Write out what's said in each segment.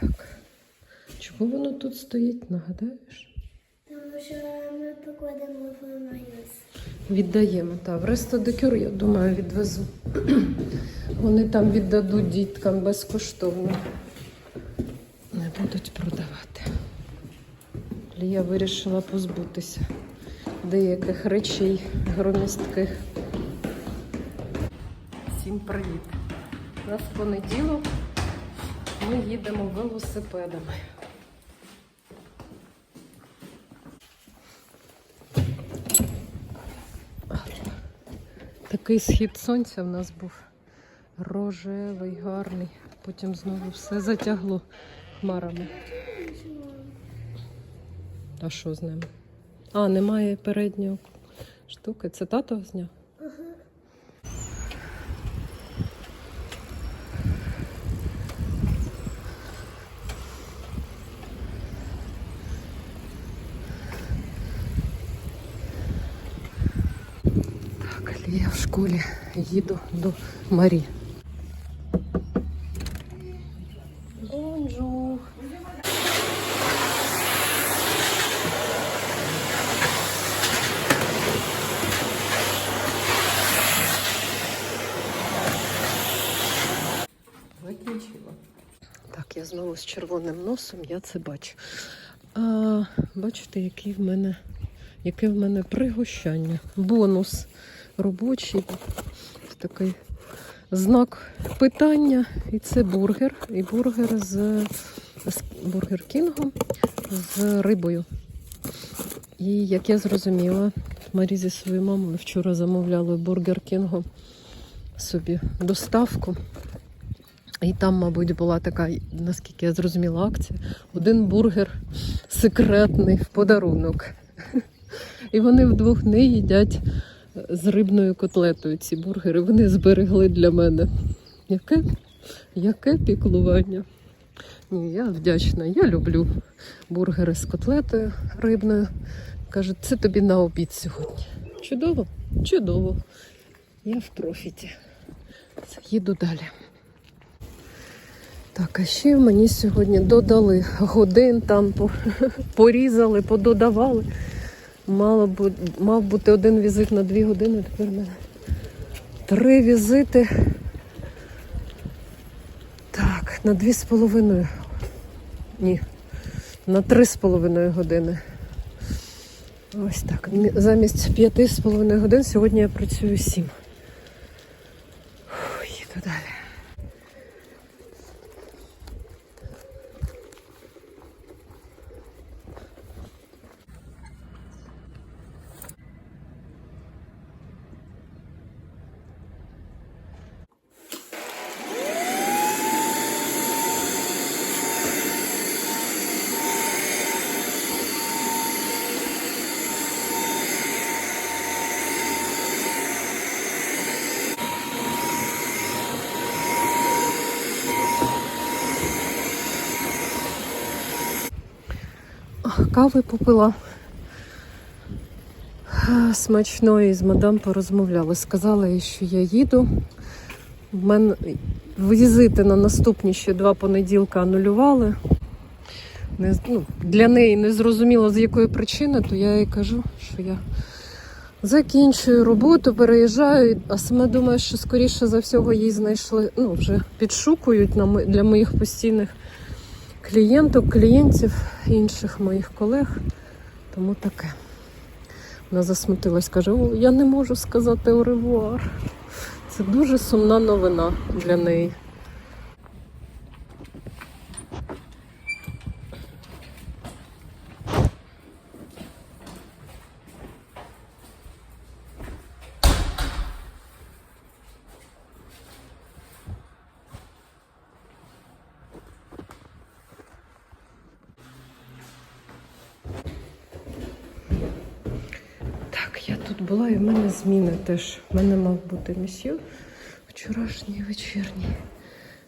Так. Чому воно тут стоїть, нагадаєш? Тому що ми покладемо в майонез. Віддаємо, так. В Ресто Декюр, я думаю, відвезу. Вони там віддадуть діткам безкоштовно. Не будуть продавати. Лія вирішила позбутися деяких речей громістких. Всім привіт! У нас понеділок. Ми їдемо велосипедами. Такий схід сонця в нас був рожевий, гарний. Потім знову все затягло хмарами. А що з ним? А, немає передньої штуки. Це тато зняв? Так, я в школі їду до Марі. Бонжур. Так, я знову з червоним носом, я це бачу. А, бачите, який в мене, яке в мене пригощання. Бонус робочий. Такий знак питання. І це бургер. І бургер з, з бургер Кінгом з рибою. І як я зрозуміла, Марі зі своєю мамою вчора замовляли бургер Кінгу собі доставку. І там, мабуть, була така, наскільки я зрозуміла, акція. Один бургер секретний в подарунок. І вони вдвох не їдять з рибною котлетою ці бургери. Вони зберегли для мене. Яке, яке піклування? Ні, я вдячна. Я люблю бургери з котлетою рибною. Кажуть, це тобі на обід сьогодні. Чудово, чудово. Я в профіті. Їду далі. Так, а ще мені сьогодні додали годин, там порізали, пододавали. Мало бу- мав бути один візит на дві години, тепер в мене три візити. Так, на дві з половиною. Ні, на три з половиною години. Ось так. Замість п'яти з половиною годин сьогодні я працюю сім. Їду далі. Кави попила. Смачної з мадам порозмовляли. Сказала їй, що я їду. В мене візити на наступні ще два понеділка анулювали. Не, ну, для неї не зрозуміло з якої причини, то я їй кажу, що я закінчую роботу, переїжджаю, а саме думаю, що скоріше за всього їй знайшли, ну, вже підшукують для моїх постійних клієнток, клієнтів, інших моїх колег. Тому таке. Вона засмутилась, каже, О, я не можу сказати оревуар. Це дуже сумна новина для неї. Так, я тут була і в мене зміни теж. В мене мав бути місьо вчорашній вечірній.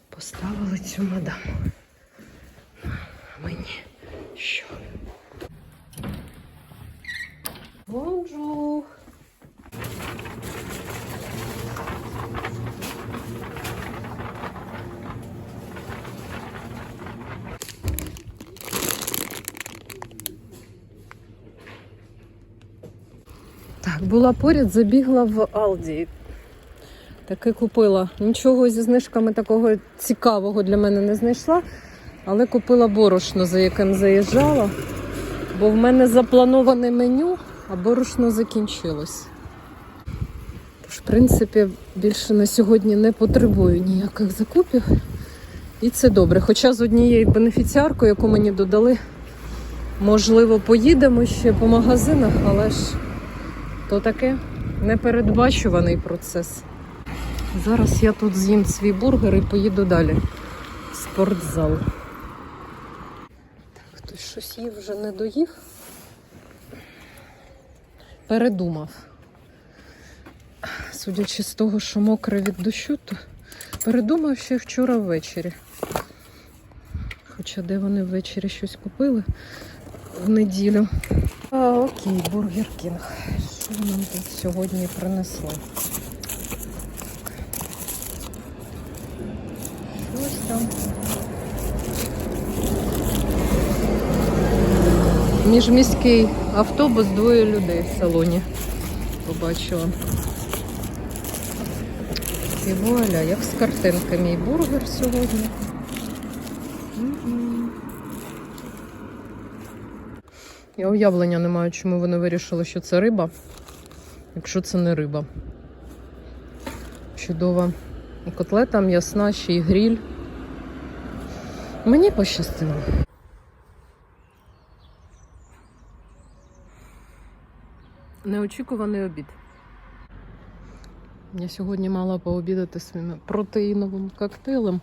Поставили цю мадаму. Мені що? Бонжур! Була поряд, забігла в Алді. Таки купила. Нічого зі знижками такого цікавого для мене не знайшла, але купила борошно, за яким заїжджала. Бо в мене заплановане меню, а борошно закінчилось. Тож, в принципі, більше на сьогодні не потребую ніяких закупів. І це добре. Хоча з однією бенефіціаркою, яку мені додали, можливо, поїдемо ще по магазинах, але ж то таке непередбачуваний процес. Зараз я тут з'їм свій бургер і поїду далі в спортзал. Так, хтось щось їв вже не доїв. Передумав. Судячи з того, що мокре від дощу, то передумав ще вчора ввечері. Хоча де вони ввечері щось купили в неділю. А, окей, Бургер Кінг. Що нам тут сьогодні принесли? Щось там. Міжміський автобус, двоє людей в салоні. Побачила. І вуаля, як з картинки мій бургер сьогодні. Я уявлення не маю, чому вони вирішили, що це риба, якщо це не риба. Чудова котлета м'ясна, ще й гріль. Мені пощастило. Неочікуваний обід. Я сьогодні мала пообідати своїм протеїновим коктейлем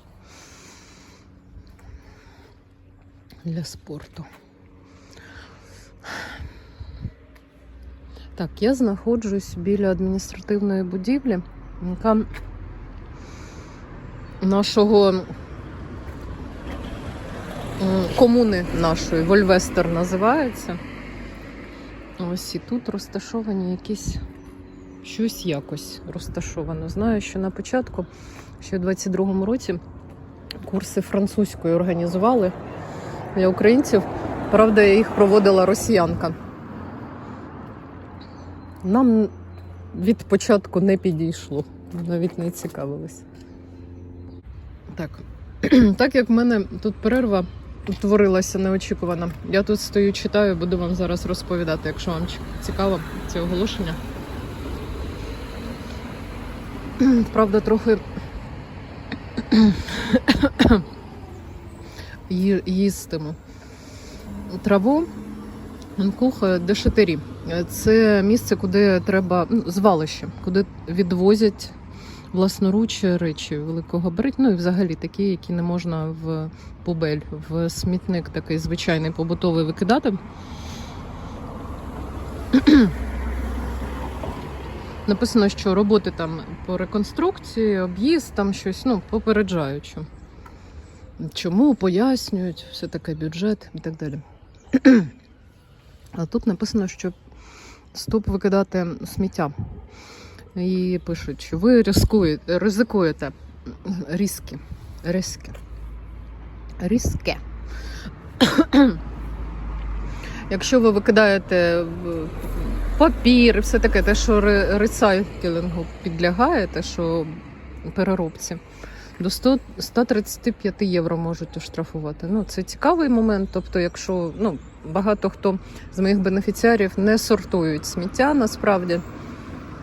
для спорту. Так, я знаходжусь біля адміністративної будівлі, яка нашого комуни нашої, Вольвестер називається. Ось і тут розташовані якісь щось якось розташовано. Знаю, що на початку, ще в 22-му році, курси французької організували для українців. Правда, їх проводила росіянка. Нам від початку не підійшло, навіть не цікавились. Так. так як в мене тут перерва утворилася неочікувана, я тут стою, читаю, буду вам зараз розповідати, якщо вам цікаво це оголошення. Правда, трохи їстиму. Траву Куха Дешетері. Це місце, куди треба ну, звалище, куди відвозять власноруч речі великогабарит, ну і взагалі такі, які не можна в пубель, в смітник такий звичайний побутовий викидати. Написано, що роботи там по реконструкції, об'їзд, там щось, ну, попереджаючи. Чому пояснюють, все таке бюджет і так далі. А тут написано, що стоп викидати сміття. І пишуть, що ви ризикуєте, ризикуєте різки. Різки. Різке. Якщо ви викидаєте папір і все таке, те, що ре- ресайклінгу підлягає, те, що переробці, до 100, 135 євро можуть оштрафувати. Ну, це цікавий момент. Тобто, якщо ну, багато хто з моїх бенефіціарів не сортують сміття насправді,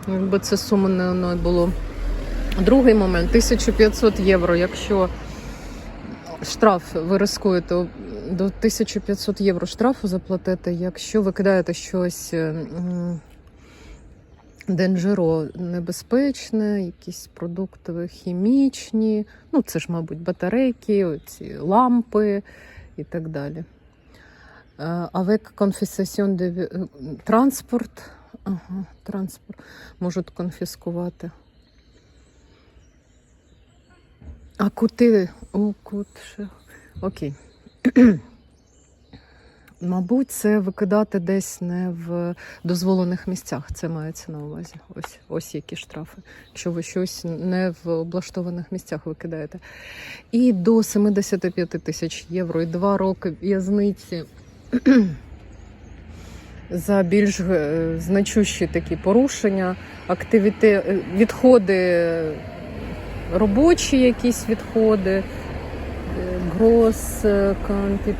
якби це не було. Другий момент 1500 євро. Якщо штраф ви рискуєте до 1500 євро штрафу заплатити, якщо ви кидаєте щось м, денджеро небезпечне, якісь продукти хімічні, ну це ж, мабуть, батарейки, ці лампи і так далі. Avec confiscation de е, транспорт. Ага, транспорт можуть конфіскувати. А кути. О, кут ще. Окей. Мабуть, це викидати десь не в дозволених місцях. Це мається на увазі. Ось, ось які штрафи. Якщо ви щось не в облаштованих місцях викидаєте. І до 75 тисяч євро, і два роки в'язниці за більш е, значущі такі порушення, активіти, е, відходи, е, робочі якісь відходи, е, гроз, е,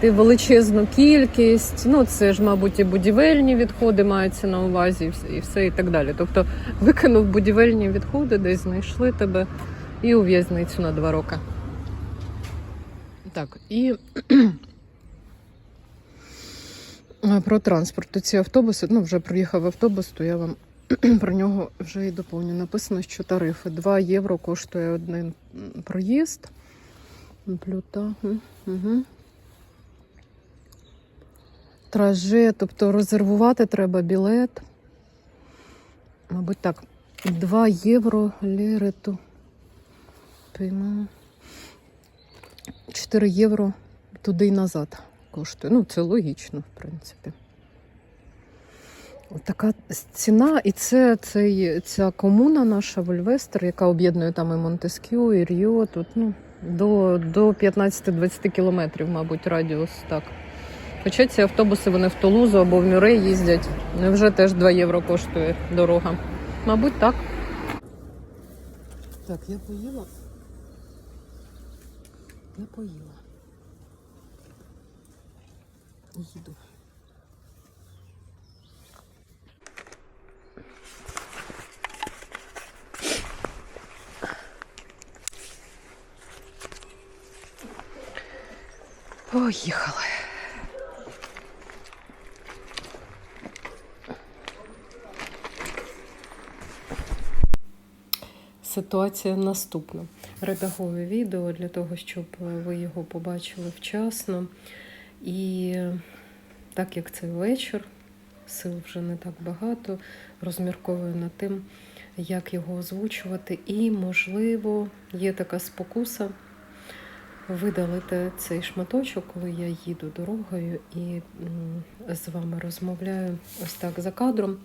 величезну кількість. Ну, це ж, мабуть, і будівельні відходи маються на увазі, і все і так далі. Тобто викинув будівельні відходи, десь знайшли тебе і у в'язницю на два роки. Так, і Про транспорт. Ці автобуси, ну вже приїхав автобус, то я вам про нього вже і доповню. Написано, що тарифи 2 євро коштує один проїзд. Плюта. Угу. Траже, тобто резервувати треба білет. Мабуть, так. 2 євро лірету. Пійма. 4 євро туди і назад коштує. Ну, це логічно, в принципі. Така ціна, і це цей, ця комуна наша Вольвестер, яка об'єднує там і Монтескю, і Ріо. Тут ну, до, до 15-20 кілометрів, мабуть, радіус так. Хоча ці автобуси вони в Тулузу або в Мюрей їздять. Невже теж 2 євро коштує дорога? Мабуть, так. Так, я поїла. Я поїла. Їду. Поїхали. Ситуація наступна. Редагую відео для того, щоб ви його побачили вчасно. І так як це вечір, сил вже не так багато, розмірковую над тим, як його озвучувати. І, можливо, є така спокуса видалити цей шматочок, коли я їду дорогою і з вами розмовляю ось так за кадром.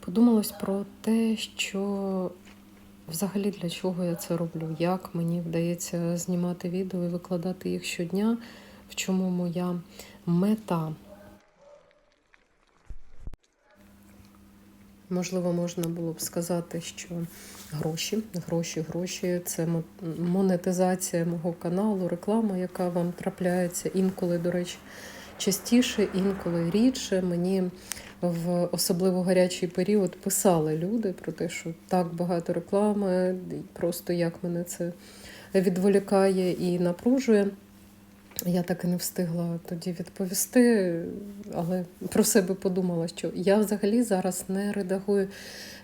Подумалось про те, що взагалі для чого я це роблю, як мені вдається знімати відео і викладати їх щодня, в чому моя мета. Можливо, можна було б сказати, що гроші, гроші, гроші це монетизація мого каналу, реклама, яка вам трапляється інколи, до речі, частіше, інколи рідше. Мені в особливо гарячий період писали люди про те, що так багато реклами, просто як мене це відволікає і напружує. Я так і не встигла тоді відповісти, але про себе подумала, що я взагалі зараз не редагую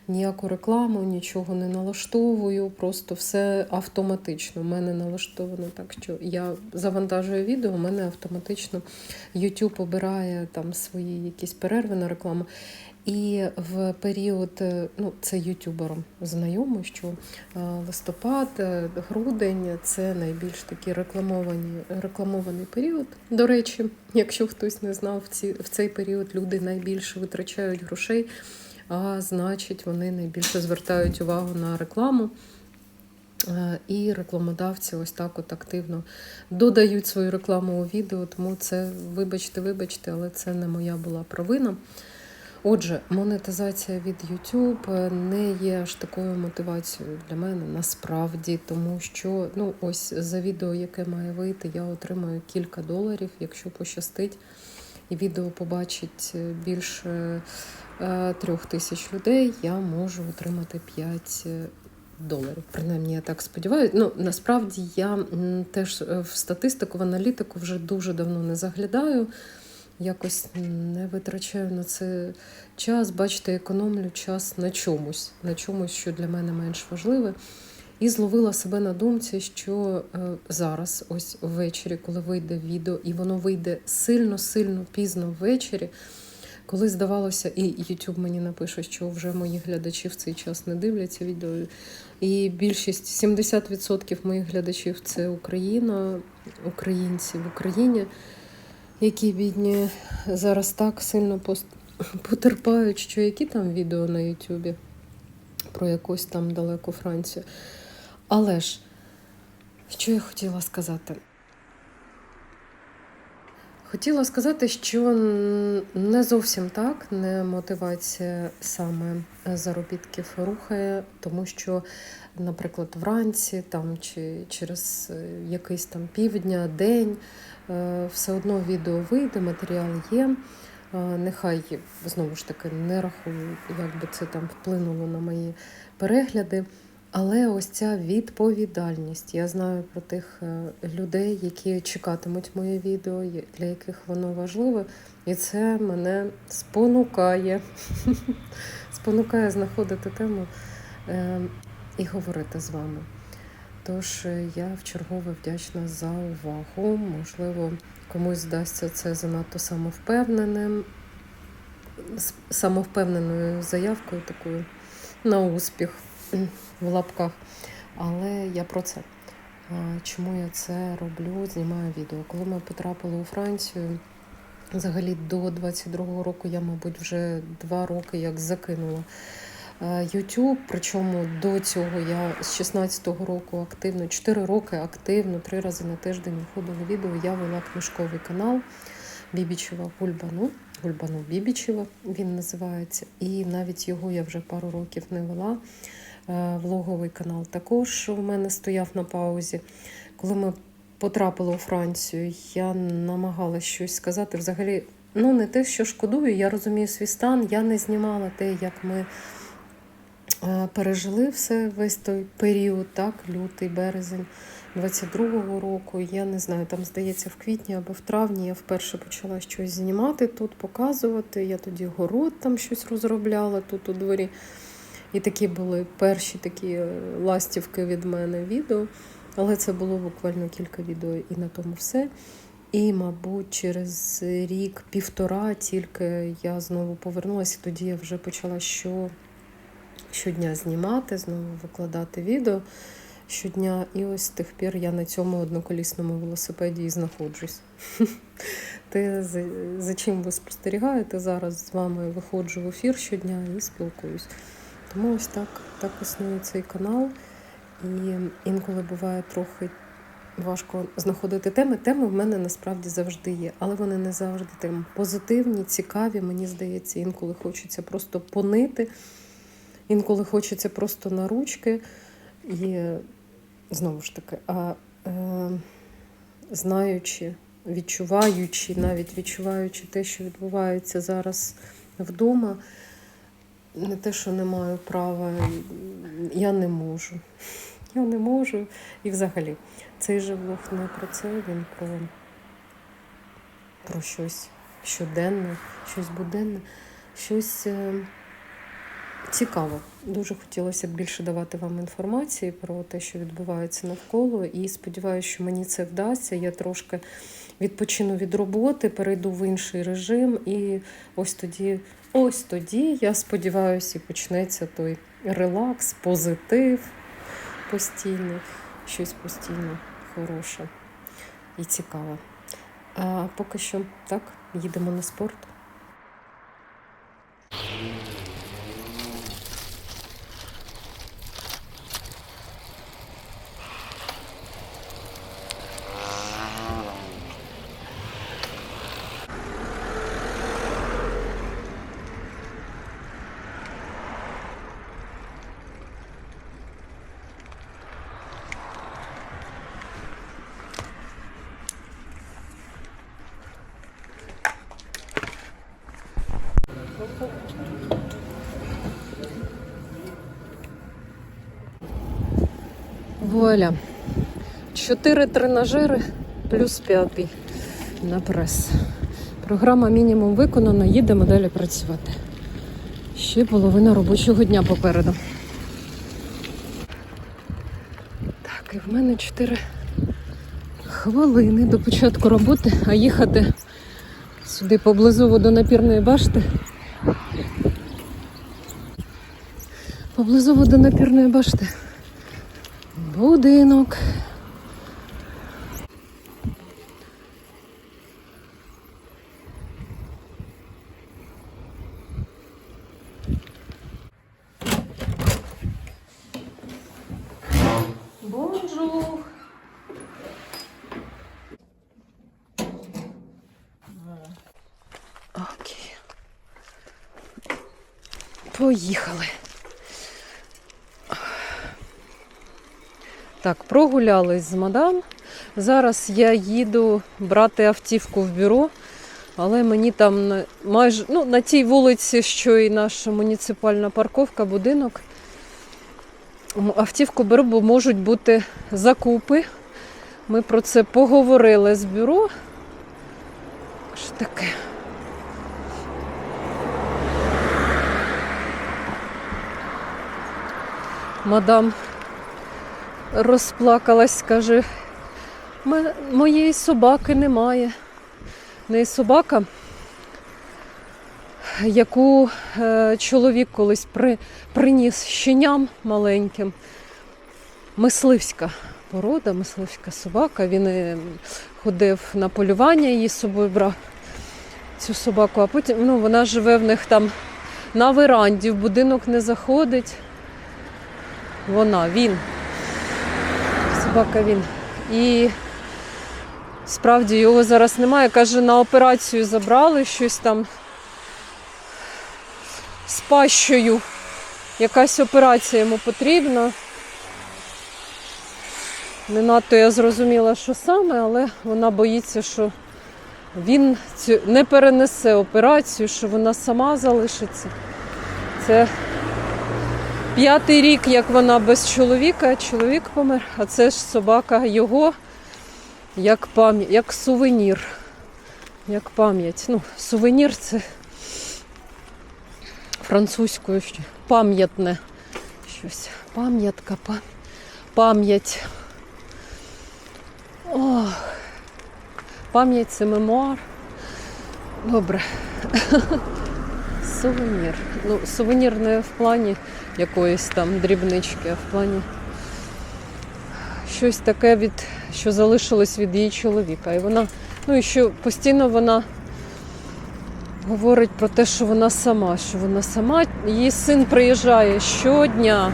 ніяку рекламу, нічого не налаштовую, просто все автоматично. У мене налаштовано так, що я завантажую відео, у мене автоматично YouTube обирає там свої якісь перерви на рекламу. І в період, е, ну це ютуберам знайомо, що е, листопад, е, грудень це найбільш такий рекламовані, рекламований період. До речі, якщо хтось не знав, в, ці, в цей період люди найбільше витрачають грошей, а значить, вони найбільше звертають увагу на рекламу. І рекламодавці ось так от активно додають свою рекламу у відео, тому це, вибачте, вибачте, але це не моя була провина. Отже, монетизація від YouTube не є аж такою мотивацією для мене насправді, тому що ну ось за відео, яке має вийти, я отримаю кілька доларів, якщо пощастить, і відео побачить більше е, трьох тисяч людей, я можу отримати 5 доларів. Принаймні, я так сподіваюся. Ну насправді я теж е, в статистику, в аналітику вже дуже давно не заглядаю. Якось не витрачаю на це час. Бачите, економлю час на чомусь, на чомусь, що для мене менш важливе. І зловила себе на думці, що е, зараз, ось ввечері, коли вийде відео, і воно вийде сильно-сильно пізно ввечері, коли здавалося, і YouTube мені напише, що вже мої глядачі в цей час не дивляться відео. І більшість 70% моїх глядачів це Україна, українці в Україні які бідні зараз так сильно потерпають, що які там відео на Ютубі про якусь там далеку Францію. Але ж, що я хотіла сказати? Хотіла сказати, що не зовсім так, не мотивація саме заробітків рухає, тому що, наприклад, вранці там, чи через е, якийсь там півдня, день е, все одно відео вийде, матеріал є. Е, Нехай знову ж таки не рахую, як би це там вплинуло на мої перегляди. Але ось ця відповідальність. Я знаю про тих людей, які чекатимуть моє відео, для яких воно важливе, і це мене спонукає. спонукає знаходити тему і говорити з вами. Тож е, я вчергове вдячна за увагу. Можливо, комусь здасться це занадто самовпевненим, самовпевненою заявкою такою на успіх в лапках. Але я про це. Чому я це роблю? Знімаю відео. Коли ми потрапили у Францію, взагалі до 22-го року я, мабуть, вже два роки як закинула YouTube. Причому до цього я з 16-го року активно, 4 роки активно, три рази на тиждень виходила відео. Я вела книжковий канал Бібічева Гульбану. Гульбану Бібічева він називається. І навіть його я вже пару років не вела. Е, Влоговий канал також у мене стояв на паузі. Коли ми потрапили у Францію, я намагалася щось сказати. Взагалі, ну не те, що шкодую, я розумію свій стан. Я не знімала те, як ми е, пережили все весь той період, так, лютий, березень 22-го року. Я не знаю, там здається, в квітні або в травні я вперше почала щось знімати тут, показувати. Я тоді город там щось розробляла тут у дворі. І такі були перші такі е, ластівки від мене відео. Але це було буквально кілька відео і на тому все. І, мабуть, через рік-півтора тільки я знову повернулася, тоді я вже почала що, щодня знімати, знову викладати відео щодня. І ось з тих пір я на цьому одноколісному велосипеді і знаходжусь. Те, за, чим ви спостерігаєте, зараз з вами виходжу в ефір щодня і спілкуюсь. Тому ось так, так існує цей канал. І інколи буває трохи важко знаходити теми. Теми в мене насправді завжди є, але вони не завжди там позитивні, цікаві. Мені здається, інколи хочеться просто понити, інколи хочеться просто на ручки. І знову ж таки, а е, знаючи, відчуваючи, навіть відчуваючи те, що відбувається зараз вдома, не те, що не маю права, я не можу. Я не можу. І взагалі, цей же влог не про це, він про, про щось щоденне, щось буденне, щось е, цікаве. Дуже хотілося б більше давати вам інформації про те, що відбувається навколо. І сподіваюся, що мені це вдасться. Я трошки відпочину від роботи, перейду в інший режим, і ось тоді, ось тоді, я сподіваюся, і почнеться той релакс, позитив постійний, щось постійно хороше і цікаве. А поки що так, їдемо на спорт. Вуаля. Чотири тренажери плюс п'ятий на прес. Програма мінімум виконана, їдемо далі працювати. Ще половина робочого дня попереду. Так, і в мене 4 хвилини до початку роботи, а їхати сюди поблизу водонапірної башти. Поблизу водонапірної башти. Будинок. Бонжур. Окей. Поїхали. Так, прогулялись з мадам. Зараз я їду брати автівку в бюро, але мені там майже ну, на тій вулиці, що і наша муніципальна парковка, будинок. Автівку беру, бо можуть бути закупи. Ми про це поговорили з бюро. Що таке? Мадам розплакалась, каже, моєї собаки немає. В неї собака, яку е, чоловік колись при, приніс щеням маленьким. Мисливська порода, мисливська собака. Він е, ходив на полювання, її з собою брав цю собаку, а потім ну, вона живе в них там на веранді, в будинок не заходить. Вона, він. Собака він. І справді його зараз немає. Каже, на операцію забрали щось там з пащою. Якась операція йому потрібна. Не надто я зрозуміла, що саме, але вона боїться, що він цю не перенесе операцію, що вона сама залишиться. Це п'ятий рік, як вона без чоловіка, чоловік помер, а це ж собака його як пам'ять, як сувенір. Як пам'ять. Ну, сувенір це французькою пам'ятне щось. Пам'ятка, пам'ять. Ох. Пам'ять це мемуар. Добре. Сувенір. Ну, сувенір не в плані якоїсь там дрібнички, а в плані щось таке, від, що залишилось від її чоловіка. І вона, ну і що постійно вона говорить про те, що вона сама, що вона сама. Її син приїжджає щодня.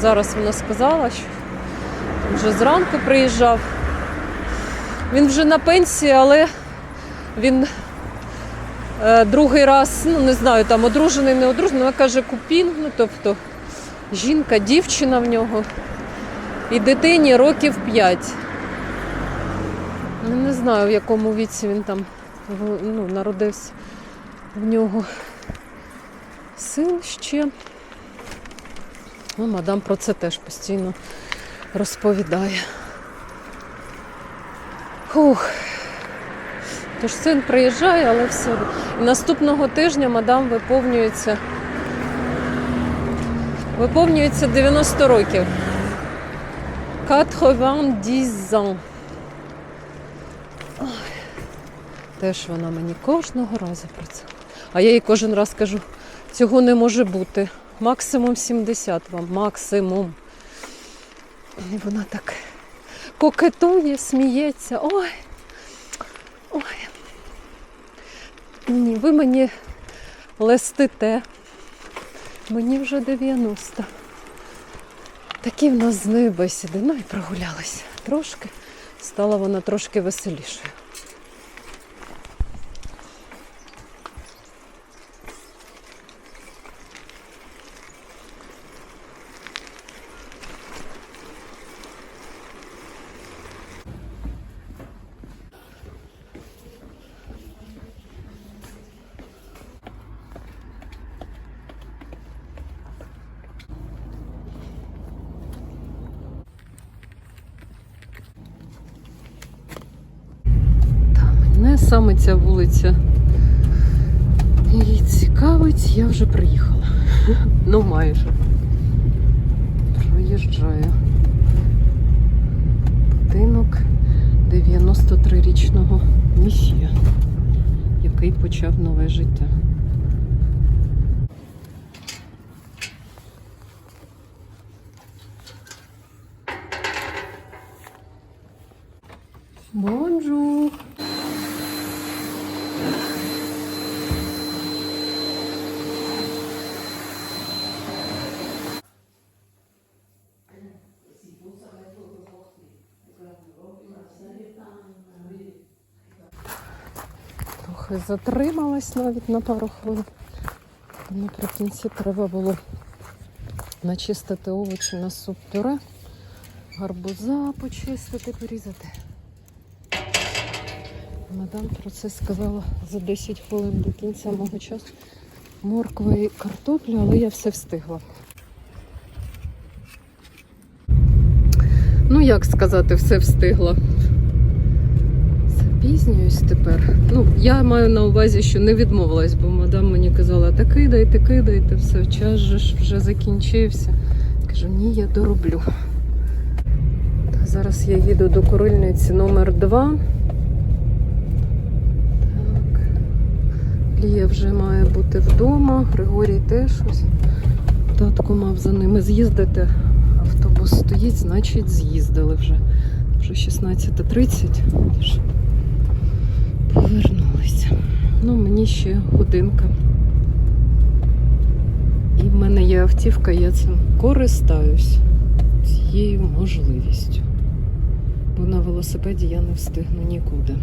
Зараз вона сказала, що вже зранку приїжджав. Він вже на пенсії, але він другий раз, ну не знаю, там одружений, не одружений, вона каже купін, ну тобто жінка, дівчина в нього. І дитині років 5. Ну, не знаю, в якому віці він там ну, народився. В нього син ще. Ну, мадам про це теж постійно розповідає. Хух. Тож син приїжджає, але все. І наступного тижня мадам виповнюється. Виповнюється 90 років. 90 ans. Ой. Теж вона мені кожного разу про це. А я їй кожен раз кажу, цього не може бути. Максимум 70 вам, максимум. І вона так кокетує, сміється. Ой. Ой. Ні, ви мені лестите. Мені вже 90. Такі в нас з нею бесіди. Ну і прогулялися трошки. Стала вона трошки веселішою. Та мене саме ця вулиця її цікавить, я вже приїхала. Ну майже. Проїжджаю. Будинок 93-річного місія, який почав нове життя. Бонжур! Трохи затрималась навіть на пару хвилин. Наприкінці треба було начистити овочі на суп пюре, гарбуза почистити, порізати. Мадам про це сказала за 10 хвилин до кінця мого часу. Морква і картопля, але я все встигла. Ну, як сказати, все встигла. Запізнююсь тепер. Ну, я маю на увазі, що не відмовилась, бо мадам мені казала, та кидайте, кидайте, все, час же ж вже закінчився. Кажу, ні, я дороблю. Та зараз я їду до курильниці номер 2. Так. Лія вже має бути вдома, Григорій теж ось. Татко мав за ними з'їздити. Автобус стоїть, значить, з'їздили вже. Вже 16.30. Повернулися. Ну, мені ще годинка. І в мене є автівка, я цим користаюсь цією можливістю. Бо на велосипеді я не встигну нікуди.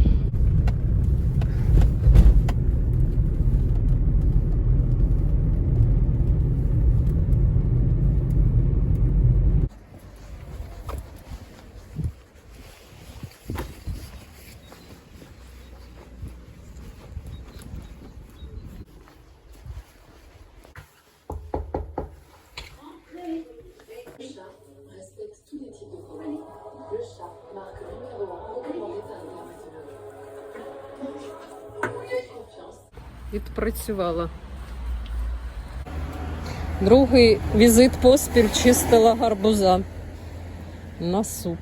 Відпрацювала. Другий візит поспіль чистила гарбуза на суп.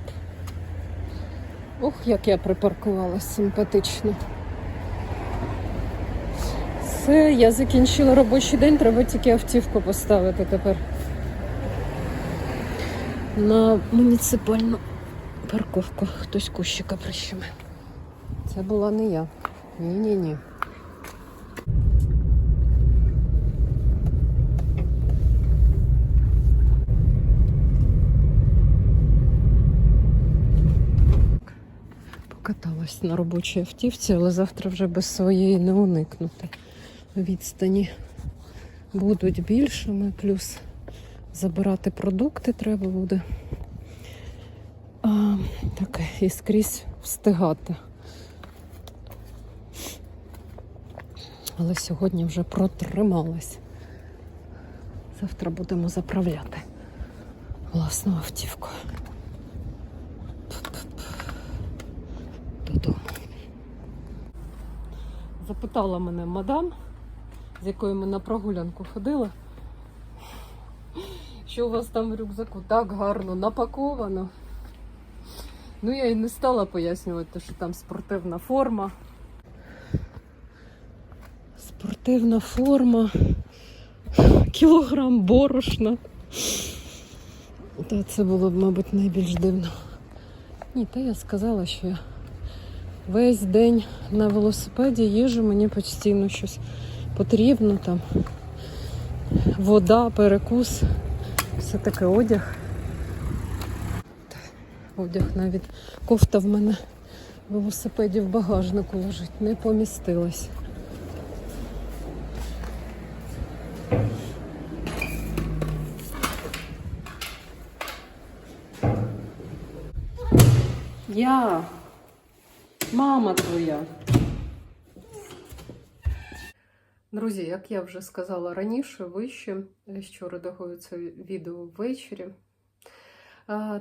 Ох, як я припаркувалась симпатично. Все, я закінчила робочий день, треба тільки автівку поставити тепер. На муніципальну парковку хтось кущика прищемив. Це була не я. Ні-ні-ні. Покаталась на робочій автівці, але завтра вже без своєї не уникнути. Відстані будуть більшими, плюс забирати продукти треба буде. А, так, і скрізь встигати. Але сьогодні вже протрималась. Завтра будемо заправляти власну автівку. Запитала мене мадам, з якою ми на прогулянку ходили, що у вас там в рюкзаку так гарно напаковано. Ну, я і не стала пояснювати, що там спортивна форма. Спортивна форма, кілограм борошна. Та це було б, мабуть, найбільш дивно. Ні, та я сказала, що я весь день на велосипеді їжу, мені постійно щось потрібно там. Вода, перекус, все таке одяг. Одяг навіть кофта в мене в велосипеді в багажнику лежить, не помістилась. Я. Мама твоя. Друзі, як я вже сказала раніше, вище, що редагую це відео ввечері.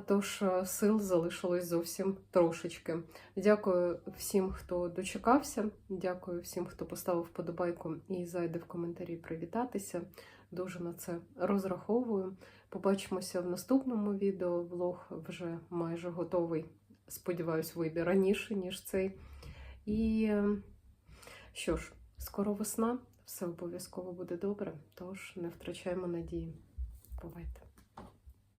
Тож сил залишилось зовсім трошечки. Дякую всім, хто дочекався. Дякую всім, хто поставив вподобайку і зайде в коментарі привітатися. Дуже на це розраховую. Побачимося в наступному відео. Влог вже майже готовий. Сподіваюсь, вийде раніше, ніж цей. І що ж, скоро весна, все обов'язково буде добре, тож не втрачаємо надії. Бувайте!